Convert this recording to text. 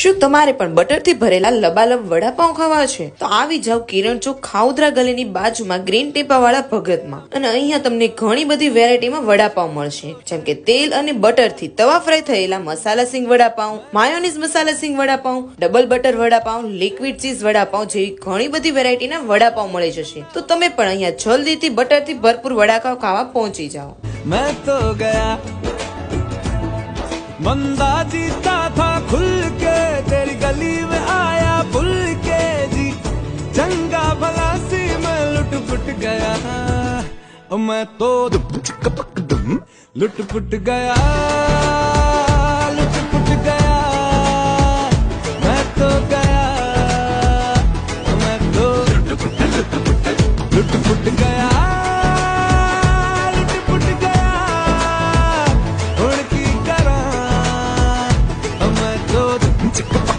શું તમારે પણ બટરથી ભરેલા લબાલબ વડાપાઉં ખાવા છે? તો આવી જાઓ કિરણ ચોક ખાઉદરા ગલીની બાજુમાં ગ્રીન ટીપાવાળા ભગતમાં. અને અહીંયા તમને ઘણી બધી વેરાયટીમાં વડાપાઉં મળશે. જેમ કે તેલ અને બટરથી તવા ફ્રાય થયેલા મસાલા સિંગ વડાપાઉં, માયોનીઝ મસાલા સિંગ vada pav, double butter vada pav, liquid cheese vada pav જેવી ઘણી બધી વેરાયટીના વડાપાઉં મળી જશે. તો તમે પણ અહીંયા જલ્દીથી બટરથી ભરપૂર વડાપાઉં ખાવા પહોંચી જાઓ. મેં તો ગયા મંદા જીતા થા ખુલ કે चंगा भला सी मैं लुट फुट गया मैं तो लुट गया। लुट गया। मैं तो गया। मैं तो लुट फुट गया। लुट गया तो